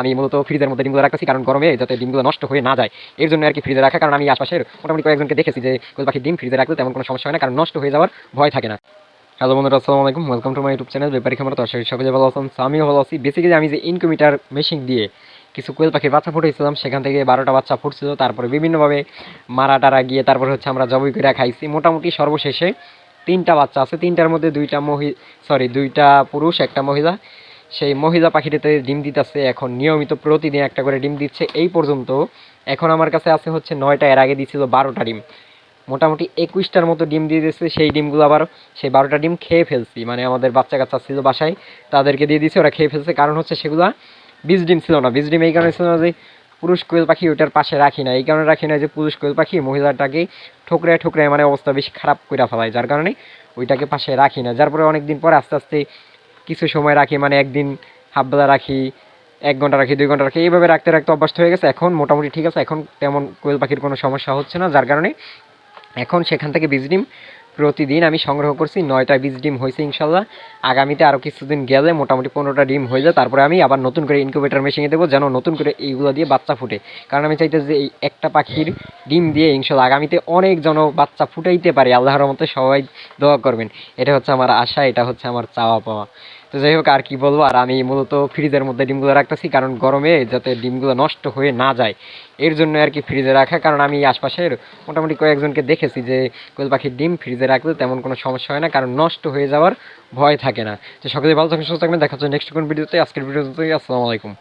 আমি মূলত ফ্রিজের মধ্যে ডিমগুলো রাখতেছি, কারণ গরমে যাতে ডিমগুলো নষ্ট হয়ে না যায়, এর জন্য আর কি ফ্রিজে রাখা, কারণ আমি আশপাশের মোটামুটি কয়েকজনকে দেখেছি যে কোয়েল পাখির ডিম ফ্রিজে রাখলে তেমন কোনো সমস্যা হয় না, কারণ নষ্ট হয়ে যাওয়ার ভয় থাকে না। হ্যালো বন্ধুরা, আসসালামু আলাইকুম welcome to my YouTube channel Byapari Khamar তো করি ভালো আছেন, আমিও ভালো আছি। বেসিক্যালি আমি যে ইনকিউমিটার মেশিন দিয়ে কিছু কোয়েল পাখির বাচ্চা ফুটেছিলাম সেখান থেকে বারোটা বাচ্চা ফুটছিল, তারপরে বিভিন্নভাবে মারা টারা গিয়ে তারপরে হচ্ছে আমরা জবই করে খাইছি। মোটামুটি সর্বশেষে তিনটা বাচ্চা আছে, তিনটার মধ্যে দুইটা মহি সরি দুইটা পুরুষ, একটা মহিলা সেই মহিলা পাখিটাতে ডিম দিতেছে, এখন নিয়মিত প্রতিদিন একটা করে ডিম দিচ্ছে। এই পর্যন্ত এখন আমার কাছে আছে হচ্ছে নয়টা, এর আগে দিছিল বারোটা ডিম। মোটামুটি একুশটার মতো ডিম দিয়ে দিয়েছে, সেই ডিমগুলো আবার সেই বারোটা ডিম খেয়ে ফেলছি। মানে আমাদের বাচ্চা কাচ্চা ছিল বাসায়, তাদেরকে দিয়ে দিয়েছে, ওরা খেয়ে ফেলছে। কারণ হচ্ছে সেগুলো বীজ ডিম ছিল না। বীজ ডিম এই কারণে ছিল না যে পুরুষ কোয়েল পাখি ওটার পাশে রাখি না এই কারণে রাখি না যে পুরুষ কোয়েল পাখি মহিলাটাকে ঠুকরে ঠুকরে মানে অবস্থা বেশি খারাপ করে ফেলায়। যার কারণে ওইটাকে পাশে রাখি না যার পরে অনেক দিন পরে আস্তে আস্তে কিছু সময় রাখি মানে একদিন হাফ বেলা রাখি, এক ঘণ্টা রাখি, দুই ঘণ্টা রাখি, এইভাবে রাখতে রাখতে অভ্যস্ত হয়ে গেছে। এখন মোটামুটি ঠিক আছে, এখন তেমন কোয়েল পাখির কোনো সমস্যা হচ্ছে না, যার কারণে এখন সেখান থেকে বীজ ডিম প্রতিদিন আমি সংগ্রহ করছি, নয়টা বিশ ডিম হয়েছে ইনশাল্লাহ। আগামীতে আরও কিছুদিন গেলে মোটামুটি পনেরোটা ডিম হয়ে যায়, তারপরে আমি আবার নতুন করে ইনকিউবেটার মেশিনে দেবো যেন নতুন করে এইগুলো দিয়ে বাচ্চা ফুটে। কারণ আমি চাইতে যে এই একটা পাখির ডিম দিয়ে ইনশাল্লাহ আগামীতে অনেক জন বাচ্চা ফুটাইতে পারে, আল্লাহর মতো সবাই দোয়া করবেন। এটা হচ্ছে আমার আশা, এটা হচ্ছে আমার চাওয়া পাওয়া তো যাই হোক, আর কি বলব? আর আমি মূলত ফ্রিজের মধ্যে ডিমগুলো রাখতেছি, কারণ গরমে যাতে ডিমগুলো নষ্ট হয়ে না যায়, এর জন্য আর কি ফ্রিজে রাখা। কারণ আমি আশপাশের মোটামুটি কয়েকজনকে দেখেছি যে, কোয়েল পাখির ডিম ফ্রিজে রাখলে তেমন কোনো সমস্যা হয় না, কারণ নষ্ট হয়ে যাওয়ার ভয় থাকে না। তো সকলে ভালো থাকবেন, সুস্থ থাকবেন, দেখা হচ্ছে নেক্সট কোন ভিডিওতে। আজকের ভিডিওতে, আসসালামু আলাইকুম।